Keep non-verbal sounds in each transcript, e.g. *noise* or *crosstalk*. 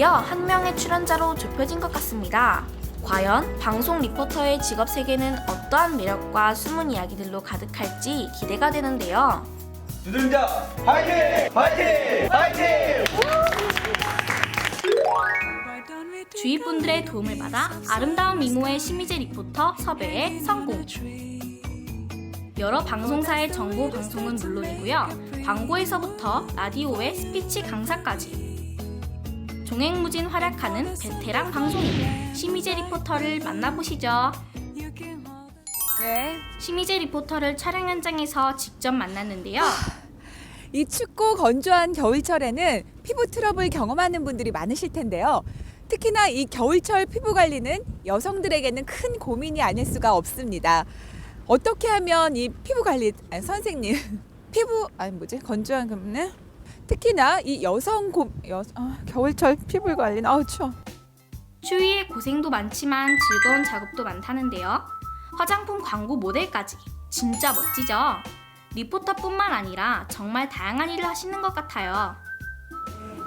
드디어 한 명의 출연자로 좁혀진 것 같습니다. 과연 방송 리포터의 직업 세계는 어떠한 매력과 숨은 이야기들로 가득할지 기대가 되는데요. 두둥자 파이팅! 파이팅! 파이팅! 주위 분들의 도움을 받아 아름다운 미모의 심희재 리포터 섭외에 성공. 여러 방송사의 정보 방송은 물론이고요. 광고에서부터 라디오의 스피치 강사까지. 종횡무진 활약하는 베테랑 방송인 심희재 리포터를 만나보시죠. 네. 심희재 리포터를 촬영 현장에서 직접 만났는데요. 이 춥고 건조한 겨울철에는 피부 트러블 경험하는 분들이 많으실 텐데요. 특히나 이 겨울철 피부 관리는 여성들에게는 큰 고민이 아닐 수가 없습니다. 어떻게 하면 이 피부 관리 아니, 선생님 *laughs* 피부 아니 뭐지 건조한 그는 특히나 이 여성 고 여, 아, 겨울철 피부 관리는 아우 추워. 추위에 고생도 많지만 즐거운 작업도 많다는데요. 화장품 광고 모델까지 진짜 멋지죠? 리포터뿐만 아니라 정말 다양한 일을 하시는 것 같아요.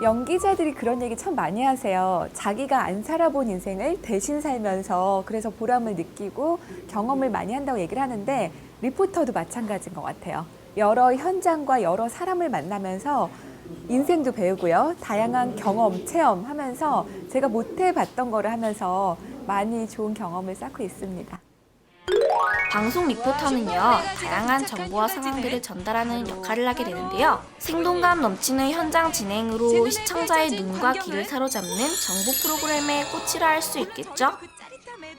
연기자들이 그런 얘기 참 많이 하세요. 자기가 안 살아본 인생을 대신 살면서 그래서 보람을 느끼고 경험을 많이 한다고 얘기를 하는데 리포터도 마찬가지인 것 같아요. 여러 현장과 여러 사람을 만나면서 인생도 배우고요. 다양한 경험, 체험 하면서 제가 못 해봤던 거를 하면서 많이 좋은 경험을 쌓고 있습니다. 방송 리포터는요, 다양한 정보와 상황들을 전달하는 역할을 하게 되는데요. 생동감 넘치는 현장 진행으로 시청자의 눈과 귀를 사로잡는 정보 프로그램의 꽃이라 할 수 있겠죠?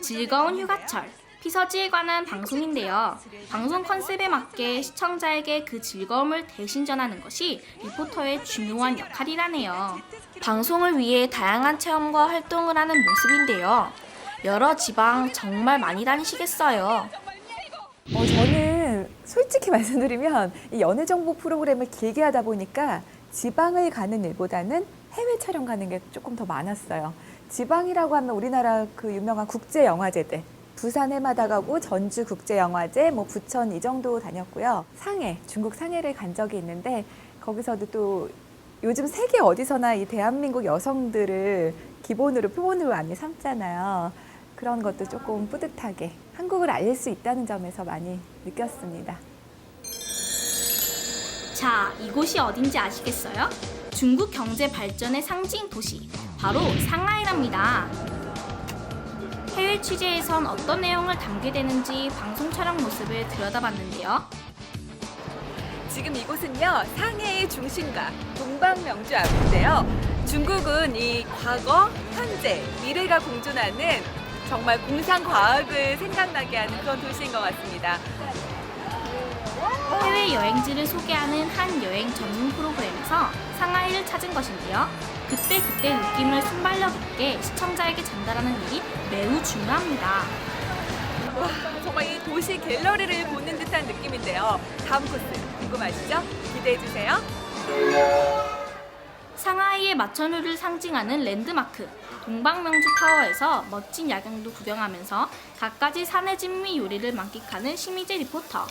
즐거운 휴가철. 피서지에 관한 방송인데요. 방송 컨셉에 맞게 시청자에게 그 즐거움을 대신 전하는 것이 리포터의 중요한 역할이라네요. 방송을 위해 다양한 체험과 활동을 하는 모습인데요. 여러 지방 정말 많이 다니시겠어요. 어, 저는 솔직히 *laughs* 말씀드리면 이 연애 정보 프로그램을 길게 하다 보니까 지방을 가는 일보다는 해외 촬영 가는 게 조금 더 많았어요. 지방이라고 하면 우리나라 그 유명한 국제 영화제들 부산 해마다 가고 전주 국제 영화제, 뭐 부천 이 정도 다녔고요. 상해, 중국 상해를 간 적이 있는데 거기서도 또 요즘 세계 어디서나 이 대한민국 여성들을 기본으로 표본으로 많이 삼잖아요. 그런 것도 조금 뿌듯하게 한국을 알릴 수 있다는 점에서 많이 느꼈습니다. 자, 이곳이 어딘지 아시겠어요? 중국 경제 발전의 상징 도시, 바로 상하이랍니다. 해외 취재에선 어떤 내용을 담게 되는지 방송 촬영 모습을 들여다봤는데요. 지금 이곳은요 상해의 중심가 동방명주 앞인데요. 중국은 이 과거, 현재, 미래가 공존하는 정말 공상 과학을 생각나게 하는 그런 도시인 것 같습니다. 해외 여행지를 소개하는 한 여행 전문 프로그램에서 상하이를 찾은 것인데요. 그때 그때 느낌을 순발력 있게 시청자에게 전달하는 일이 매우 중요합니다. 와 정말 이 도시 갤러리를 보는 듯한 느낌인데요. 다음 코스 궁금하시죠? 기대해 주세요. 상하이의 마천루를 상징하는 랜드마크 동방명주 타워에서 멋진 야경도 구경하면서 갖가지 산의 진미 요리를 만끽하는 심희재 리포터.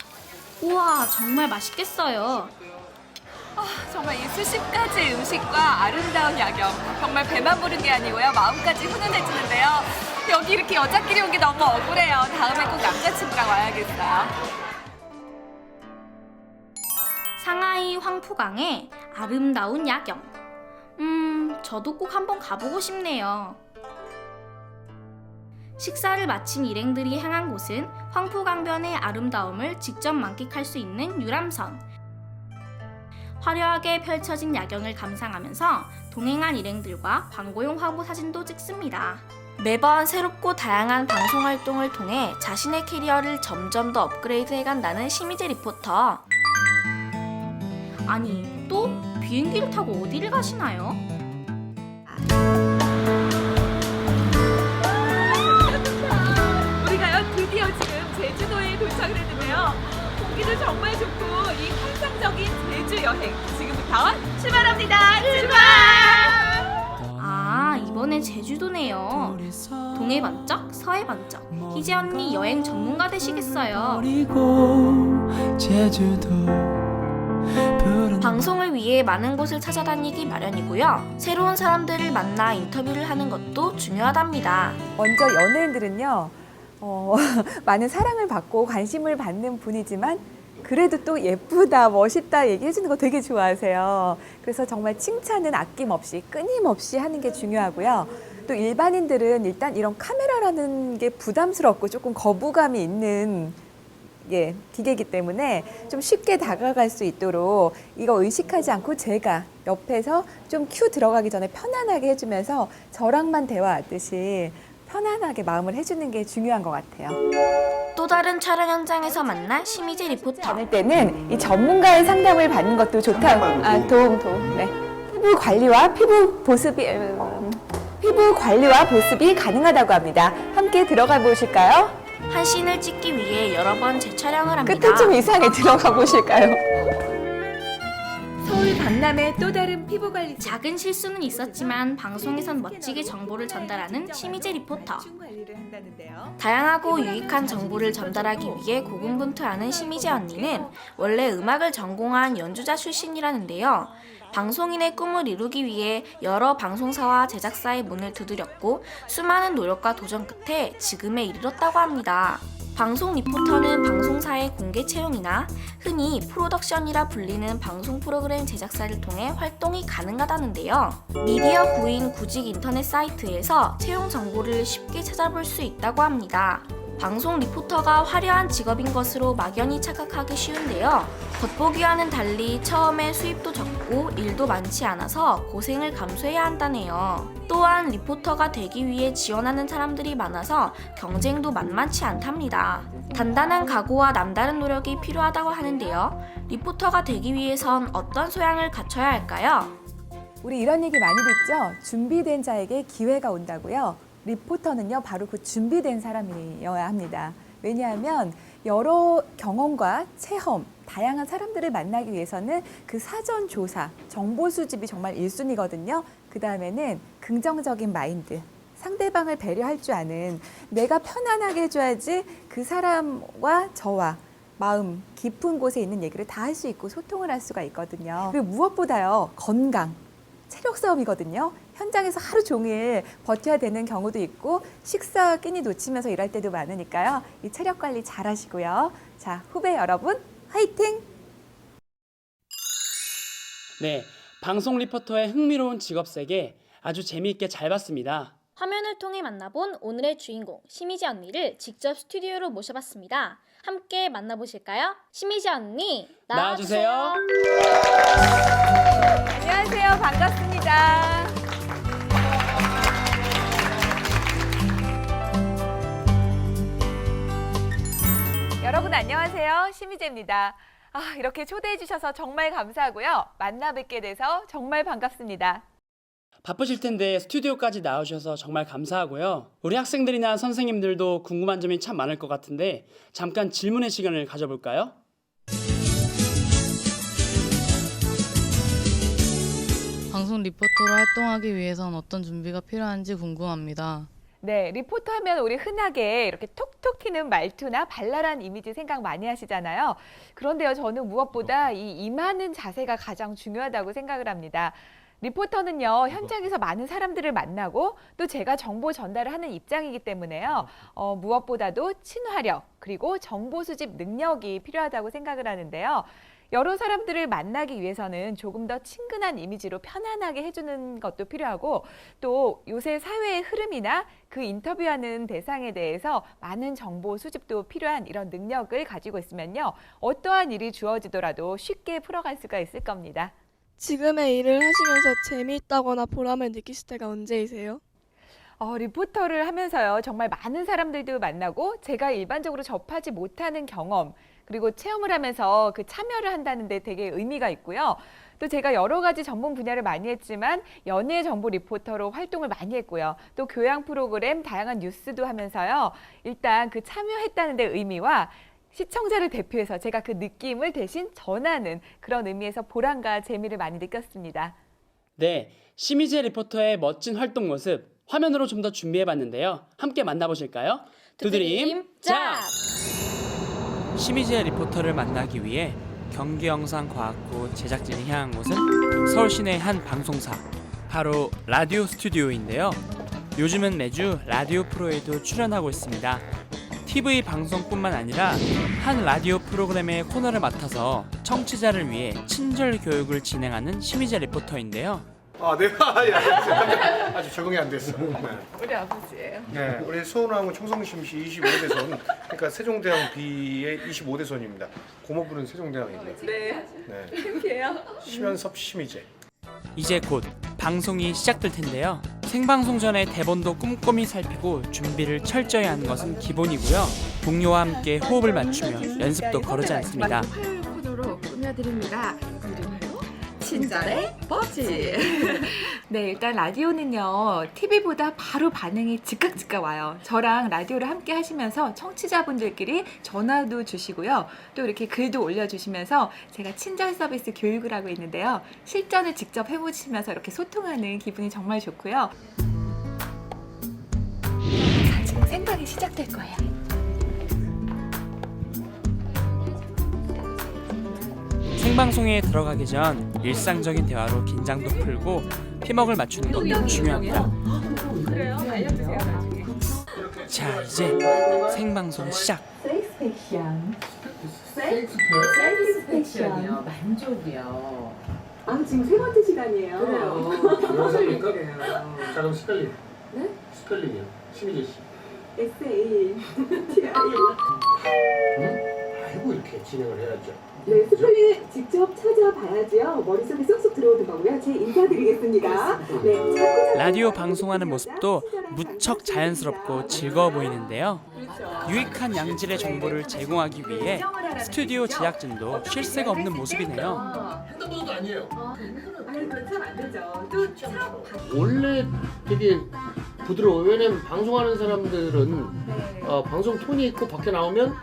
우와 정말 맛있겠어요. 정말 이 수십 가지 음식과 아름다운 야경 정말 배만 부른 게 아니고요 마음까지 훈훈해지는데요 여기 이렇게 여자끼리 온 게 너무 억울해요 다음에 꼭 남자친구랑 와야겠어요 상하이 황푸강의 아름다운 야경. 음, 저도 꼭 한번 가보고 싶네요. 식사를 마친 일행들이 향한 곳은 황푸강변의 아름다움을 직접 만끽할 수 있는 유람선. 화려하게 펼쳐진 야경을 감상하면서 동행한 일행들과 광고용 화보 사진도 찍습니다. 매번 새롭고 다양한 방송 활동을 통해 자신의 캐리어를 점점 더 업그레이드 해간다는 심희재 리포터. 아니, 또 비행기를 타고 어디를 가시나요? 우리가요 드디어 지금 제주도에 도착을 했는데 요 공기도 정말 좋고 이 환상적인 제주 여행 지금부터 출발합니다 출발 아, 이번엔 제주도네요. 동해 번쩍, 서해 번쩍. 희재 언니 여행 전문가 되시겠어요. 버리고 제주도 푸른 방송을 위해 많은 곳을 찾아다니기 마련이고요. 새로운 사람들을 만나 인터뷰를 하는 것도 중요하답니다. 먼저 연예인들은요, 어, *laughs* 많은 사랑을 받고 관심을 받는 분이지만 그래도 또 예쁘다, 멋있다 얘기해주는 거 되게 좋아하세요. 그래서 정말 칭찬은 아낌없이 끊임없이 하는 게 중요하고요. 또 일반인들은 일단 이런 카메라라는 게 부담스럽고 조금 거부감이 있는 예, 기계이기 때문에 좀 쉽게 다가갈 수 있도록 이거 의식하지 않고 제가 옆에서 좀 큐 들어가기 전에 편안하게 해주면서 저랑만 대화하듯이 편안하게 마음을 해주는 게 중요한 것 같아요. 또 다른 촬영 현장에서 만난 심희재 리포터. 않을 때는 이 전문가의 상담을 받는 것도 좋다. 아, 도움, 도움. 네. 피부 관리와 피부 보습이 음, 피부 관리와 보습이 가능하다고 합니다. 함께 들어가 보실까요? 한 씬을 찍기 위해 여러 번 재촬영을 합니다. 끝에 좀 이상해 들어가 보실까요? 강남의 또 다른 피부 관리 작은 실수는 있었지만 방송에선 멋지게 정보를 전달하는 심희재 리포터. 다양하고 유익한 정보를 전달하기 위해 고군분투하는 심희재 언니는 원래 음악을 전공한 연주자 출신이라는데요. 방송인의 꿈을 이루기 위해 여러 방송사와 제작사의 문을 두드렸고 수많은 노력과 도전 끝에 지금에 이르렀다고 합니다. 방송 리포터는 방송사의 공개 채용이나 흔히 프로덕션이라 불리는 방송 프로그램 제작사를 통해 활동이 가능하다는데요. 미디어 구인 구직 인터넷 사이트에서 채용 정보를 쉽게 찾아볼 수 있다고 합니다. 방송 리포터가 화려한 직업인 것으로 막연히 착각하기 쉬운데요. 겉보기와는 달리 처음에 수입도 적고 일도 많지 않아서 고생을 감수해야 한다네요. 또한 리포터가 되기 위해 지원하는 사람들이 많아서 경쟁도 만만치 않답니다. 단단한 각오와 남다른 노력이 필요하다고 하는데요. 리포터가 되기 위해선 어떤 소양을 갖춰야 할까요? 우리 이런 얘기 많이 듣죠? 준비된 자에게 기회가 온다고요. 리포터는요, 바로 그 준비된 사람이어야 합니다. 왜냐하면 여러 경험과 체험, 다양한 사람들을 만나기 위해서는 그 사전 조사, 정보 수집이 정말 일순위거든요그 다음에는 긍정적인 마인드, 상대방을 배려할 줄 아는 내가 편안하게 해줘야지 그 사람과 저와 마음 깊은 곳에 있는 얘기를 다 할 수 있고 소통을 할 수가 있거든요. 그리고 무엇보다요, 건강. 체력 싸움이거든요. 현장에서 하루 종일 버텨야 되는 경우도 있고 식사 끼니 놓치면서 일할 때도 많으니까요. 이 체력 관리 잘 하시고요. 자, 후배 여러분, 화이팅! 네, 방송 리포터의 흥미로운 직업 세계 아주 재미있게 잘 봤습니다. 화면을 통해 만나본 오늘의 주인공 심희지 언니를 직접 스튜디오로 모셔봤습니다. 함께 만나보실까요? 심희지 언니 나와주세요. 안녕하세요. 반갑습니다. 심희재입니다. 아, 이렇게 초대해 주셔서 정말 감사하고요. 만나 뵙게 돼서 정말 반갑습니다. 바쁘실 텐데 스튜디오까지 나오셔서 정말 감사하고요. 우리 학생들이나 선생님들도 궁금한 점이 참 많을 것 같은데 잠깐 질문의 시간을 가져볼까요? 방송 리포터로 활동하기 위해선 어떤 준비가 필요한지 궁금합니다. 네, 리포터 하면 우리 흔하게 이렇게 톡톡 튀는 말투나 발랄한 이미지 생각 많이 하시잖아요. 그런데요, 저는 무엇보다 이 임하는 자세가 가장 중요하다고 생각을 합니다. 리포터는요, 현장에서 많은 사람들을 만나고 또 제가 정보 전달을 하는 입장이기 때문에요, 어, 무엇보다도 친화력, 그리고 정보 수집 능력이 필요하다고 생각을 하는데요. 여러 사람들을 만나기 위해서는 조금 더 친근한 이미지로 편안하게 해주는 것도 필요하고 또 요새 사회의 흐름이나 그 인터뷰하는 대상에 대해서 많은 정보 수집도 필요한 이런 능력을 가지고 있으면요. 어떠한 일이 주어지더라도 쉽게 풀어갈 수가 있을 겁니다. 지금의 일을 하시면서 재미있다거나 보람을 느끼실 때가 언제이세요? 어, 리포터를 하면서요. 정말 많은 사람들도 만나고 제가 일반적으로 접하지 못하는 경험 그리고 체험을 하면서 그 참여를 한다는 데 되게 의미가 있고요. 또 제가 여러 가지 전문 분야를 많이 했지만 연예 정보 리포터로 활동을 많이 했고요. 또 교양 프로그램 다양한 뉴스도 하면서요. 일단 그 참여했다는 데 의미와 시청자를 대표해서 제가 그 느낌을 대신 전하는 그런 의미에서 보람과 재미를 많이 느꼈습니다. 네, 심희재 리포터의 멋진 활동 모습 화면으로 좀 더 준비해봤는데요. 함께 만나보실까요? 두드림 짭! 심희재 리포터를 만나기 위해 경기 영상 과학부 제작진이 향한 곳은 서울 시내 한 방송사 바로 라디오 스튜디오인데요. 요즘은 매주 라디오 프로에도 출연하고 있습니다. TV 방송뿐만 아니라 한 라디오 프로그램의 코너를 맡아서 청취자를 위해 친절 교육을 진행하는 심희재 리포터인데요. 아, 네. *laughs* 아, 예. 아직 적응이 안 됐어. 네. 우리 아버지예요. 네, 우리 서운하고 청성심시 25대선, 그러니까 세종대왕 B의 25대선입니다. 고모부는 세종대왕이고요. 네. 네, 창피해요. 심연섭 심희재. 이제 곧 방송이 시작될 텐데요. 생방송 전에 대본도 꼼꼼히 살피고 준비를 철저히 하는 것은 기본이고요. 동료와 함께 호흡을 맞추며 연습도 거르지 않습니다. 화요일 코너로 꾸며드립니다. 친절의 버지. *laughs* 네, 일단 라디오는요, TV보다 바로 반응이 즉각 즉각 와요. 저랑 라디오를 함께 하시면서 청취자분들끼리 전화도 주시고요. 또 이렇게 글도 올려주시면서 제가 친절 서비스 교육을 하고 있는데요. 실전을 직접 해보시면서 이렇게 소통하는 기분이 정말 좋고요. 자, 지금 생방이 시작될 거예요. 생방송에 들어가기 전 일상적인 대화로 긴장도 풀고 피먹을 맞추는 것도 중요합니다. 그래요? 알려주세요, 나중에. 자, 이제 생방송 시작. 섹스팩션이요 만족이요 아, 지금 세 번째 시간이에요. 그래요 자, 그럼 스펠링. 네? 스펠링이요. 심희재 씨. SA. 알고 이렇게 진행을 해야죠. 네, 스펠링 직접 찾아봐야지요. 머릿속에 쏙쏙 들어오는 거고요. 제 인사드리겠습니다. 네, 자꾸 라디오 방송하는 모습도 무척 자연스럽고 즐거워 보이는데요. 유익한 양질의 정보를 제공하기 위해 스튜디오 제작진도 쉴 새가 없는 모습이네요. 핸드폰도 아니에요. 아니, 그건 참안 되죠. 또 참. 원래 되게 부드러워 요. 왜냐면 방송하는 사람들은 네. 어, 방송 톤이 있고 밖에 나오면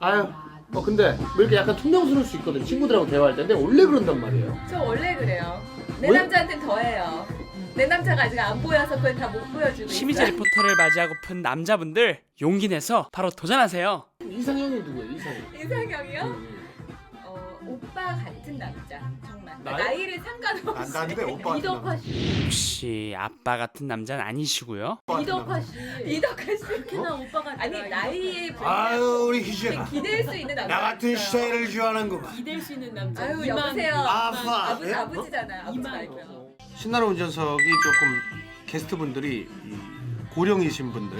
아유 어 근데 왜 이렇게 약간 퉁명스러울 수 있거든 친구들하고 대화할 때 근데 원래 그런단 말이에요 저 원래 그래요. 내 왜? 남자한테는 더해요. 내 남자가 아직 안 보여서 그걸 다 못 보여주고 있어요. 리포터를 맞이하고픈 남자분들 용기 내서 바로 도전하세요. 이상형이 누구예요 이상형 이상형이요? 음. 어, 오빠 같은 남자. 정말. 나요? 나이를 상관없이. 난다는데 오빠 이덕화 씨, 혹시 아빠 같은 남자는 아니시고요? 이덕화 씨. 이덕화 씨. 특히나 오빠가 아니, 나이에 아유 우리 희재가 기댈 수 있는 남자. 나 같은 스타일을 좋아하는구만 기댈 수 있는 남자. 아유, 이만. 여보세요. 아빠. 아버, 예? 아버지잖아요. 아버지 이만. 말고요. 신나는 운전석이 조금 게스트분들이 이 고령이신 분들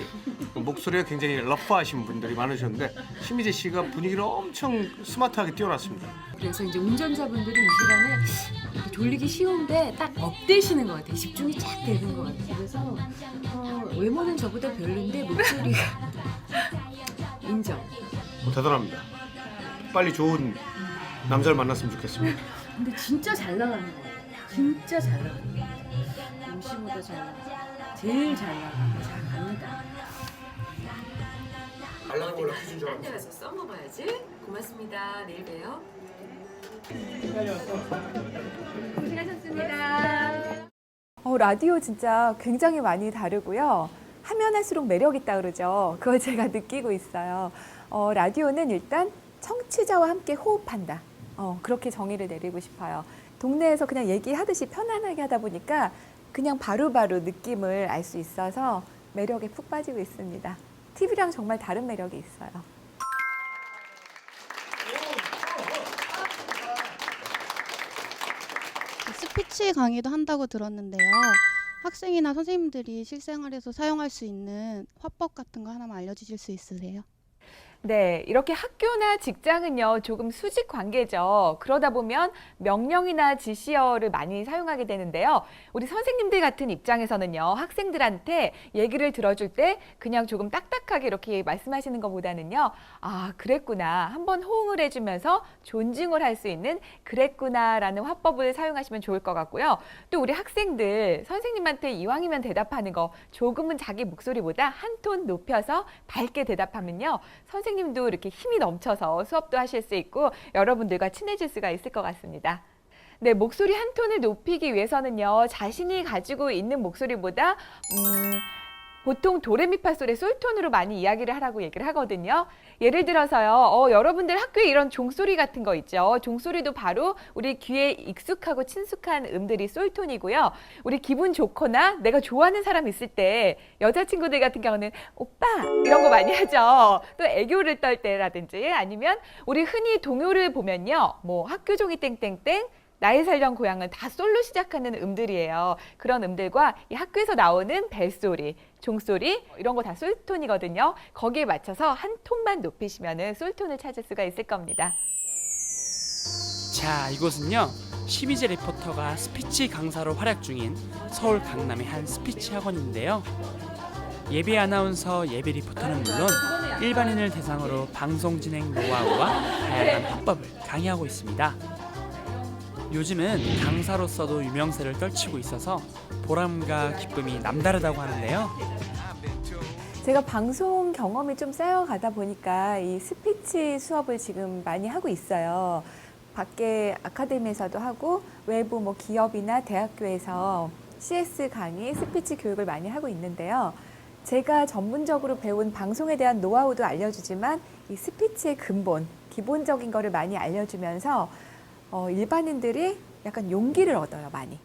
목소리가 굉장히 러프하신 분들이 많으셨는데 심희재 씨가 분위기를 엄청 스마트하게 띄워놨습니다. 그래서 이제 운전자분들은 이 시간에 졸리기 쉬운데 딱 업되시는 것 같아요. 집중이 쫙 되는 것 같아요. 그래서 어, 외모는 저보다 별론데 목소리가 *laughs* 인정. 어, 대단합니다. 빨리 좋은 남자를 만났으면 좋겠습니다. 근데 진짜 잘 나가는 거예요. 진짜 잘 나가는 거예요. 임시보다 잘 나가요 제일 잘 나가 딴데 가서 써먹어야지 고맙습니다 내일 봬요 어, 라디오 진짜 굉장히 많이 다르고요. 하면 할수록 매력 있다 그러죠. 그걸 제가 느끼고 있어요. 어, 라디오는 일단 청취자와 함께 호흡한다. 어, 그렇게 정의를 내리고 싶어요. 동네에서 그냥 얘기하듯이 편안하게 하다 보니까 그냥 바로바로 느낌을 알 수 있어서 매력에 푹 빠지고 있습니다. TV랑 정말 다른 매력이 있어요. 스피치 강의도 한다고 들었는데요. 학생이나 선생님들이 실생활에서 사용할 수 있는 화법 같은 거 하나만 알려주실 수 있으세요? 네, 이렇게 학교나 직장은요, 조금 수직 관계죠. 그러다 보면 명령이나 지시어를 많이 사용하게 되는데요. 우리 선생님들 같은 입장에서는요, 학생들한테 얘기를 들어줄 때 그냥 조금 딱딱하게 이렇게 말씀하시는 것보다는요, 아, 그랬구나. 한번 호응을 해주면서 존중을 할 수 있는 그랬구나라는 화법을 사용하시면 좋을 것 같고요. 또 우리 학생들, 선생님한테 이왕이면 대답하는 거 조금은 자기 목소리보다 한 톤 높여서 밝게 대답하면요. 선생님 도 이렇게 힘이 넘쳐서 수업도 하실 수 있고 여러분들과 친해질 수가 있을 것 같습니다. 네, 목소리 한 톤을 높이기 위해서는요, 자신이 가지고 있는 목소리보다, 음, 보통 도레미파솔의 솔톤으로 많이 이야기를 하라고 얘기를 하거든요. 예를 들어서요, 어, 여러분들 학교에 이런 종소리 같은 거 있죠. 종소리도 바로 우리 귀에 익숙하고 친숙한 음들이 솔톤이고요. 우리 기분 좋거나 내가 좋아하는 사람 있을 때 여자친구들 같은 경우는 오빠 이런 거 많이 하죠. 또 애교를 떨 때라든지 아니면 우리 흔히 동요를 보면요. 뭐 학교 종이 땡땡땡 나의 살던 고향은 다 솔로 시작하는 음들이에요. 그런 음들과 이 학교에서 나오는 벨소리, 종소리 이런 거 다 솔톤이거든요. 거기에 맞춰서 한 톤만 높이시면 솔톤을 찾을 수가 있을 겁니다. 자, 이곳은요. 심희재 리포터가 스피치 강사로 활약 중인 서울 강남의 한 스피치 학원인데요. 예비 아나운서 예비 리포터는 물론 일반인을 대상으로 방송 진행 노하우와 다양한 화법을 강의하고 있습니다. 요즘은 강사로서도 유명세를 떨치고 있어서 보람과 기쁨이 남다르다고 하는데요. 제가 방송 경험이 좀 쌓여가다 보니까 이 스피치 수업을 지금 많이 하고 있어요. 밖에 아카데미에서도 하고 외부 뭐 기업이나 대학교에서 CS 강의, 스피치 교육을 많이 하고 있는데요. 제가 전문적으로 배운 방송에 대한 노하우도 알려주지만 이 스피치의 근본, 기본적인 거를 많이 알려주면서 어, 일반인들이 약간 용기를 얻어요, 많이.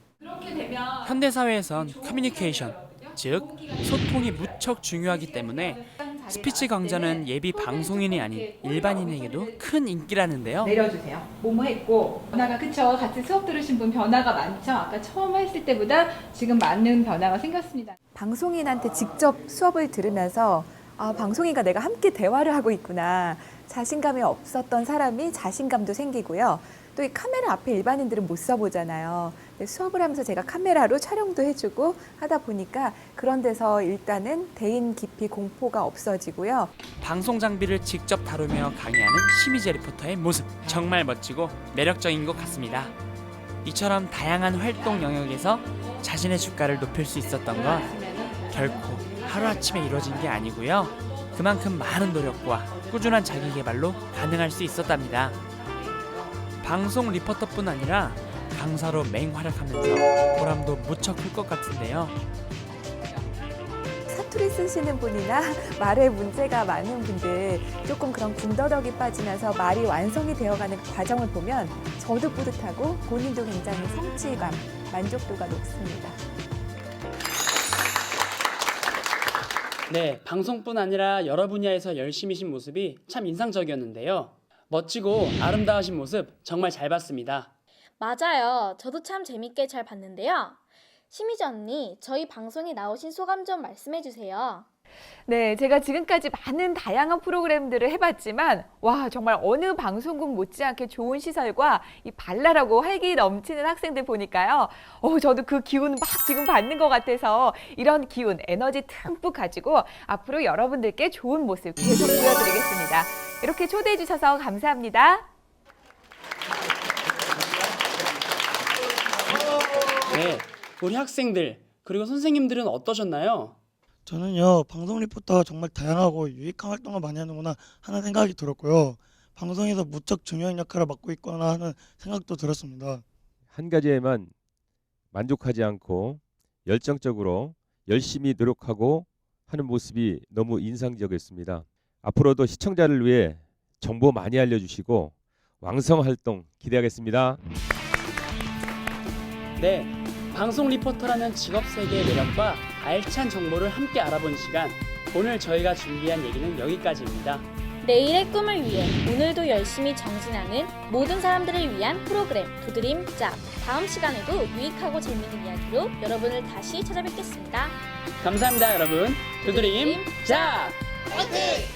현대 사회에선 커뮤니케이션, 즉 소통이 무척 중요하기 때문에 스피치 강좌는 예비 방송인이 아닌 일반인에게도 큰 인기라는데요. 내려주세요. 뭐뭐 했고 변화가 그쵸? 같이 수업 들으신 분 변화가 많죠? 아까 처음 했을 때보다 지금 많은 변화가 생겼습니다. 방송인한테 직접 수업을 들으면서 아, 방송인과 내가 함께 대화를 하고 있구나. 자신감이 없었던 사람이 자신감도 생기고요. 또 이 카메라 앞에 일반인들은 못 써보잖아요. 수업을 하면서 제가 카메라로 촬영도 해주고 하다 보니까 그런 데서 일단은 대인 깊이 공포가 없어지고요. 방송 장비를 직접 다루며 강의하는 심희재 리포터의 모습 정말 멋지고 매력적인 것 같습니다. 이처럼 다양한 활동 영역에서 자신의 주가를 높일 수 있었던 건 결코 하루아침에 이루어진 게 아니고요. 그만큼 많은 노력과 꾸준한 자기 개발로 가능할 수 있었답니다. 방송 리포터뿐 아니라 강사로 맹활약하면서 보람도 무척 클 것 같은데요. 사투리 쓰시는 분이나 *laughs* 말에 문제가 많은 분들 조금 그런 군더더기 빠지면서 말이 완성이 되어가는 그 과정을 보면 저도 뿌듯하고 본인도 굉장히 성취감, 만족도가 높습니다. 네, 방송뿐 아니라 여러 분야에서 열심히신 모습이 참 인상적이었는데요. 멋지고 아름다우신 모습 정말 잘 봤습니다. 맞아요. 저도 참 재밌게 잘 봤는데요. 심희지 언니, 저희 방송에 나오신 소감 좀 말씀해 주세요. 네, 제가 지금까지 많은 다양한 프로그램들을 해봤지만, 와, 정말 어느 방송국 못지않게 좋은 시설과 이 발랄하고 활기 넘치는 학생들 보니까요. 어, 저도 그 기운 막 지금 받는 것 같아서 이런 기운, 에너지 듬뿍 가지고 앞으로 여러분들께 좋은 모습 계속 보여드리겠습니다. 이렇게 초대해 주셔서 감사합니다. 네, 우리 학생들 그리고 선생님들은 어떠셨나요? 저는요 방송 리포터가 정말 다양하고 유익한 활동을 많이 하는구나 하는 생각이 들었고요 방송에서 무척 중요한 역할을 맡고 있구나 하는 생각도 들었습니다 한 가지에만 만족하지 않고 열정적으로 열심히 노력하고 하는 모습이 너무 인상적이었습니다. 앞으로도 시청자를 위해 정보 많이 알려주시고 왕성 활동 기대하겠습니다. 네, 방송 리포터라는 직업 세계의 매력과 알찬 정보를 함께 알아본 시간. 오늘 저희가 준비한 얘기는 여기까지입니다. 내일의 꿈을 위해 오늘도 열심히 정진하는 모든 사람들을 위한 프로그램 두드림 짭. 다음 시간에도 유익하고 재미있는 이야기로 여러분을 다시 찾아뵙겠습니다. 감사합니다, 여러분. 두드림 자! 화이팅!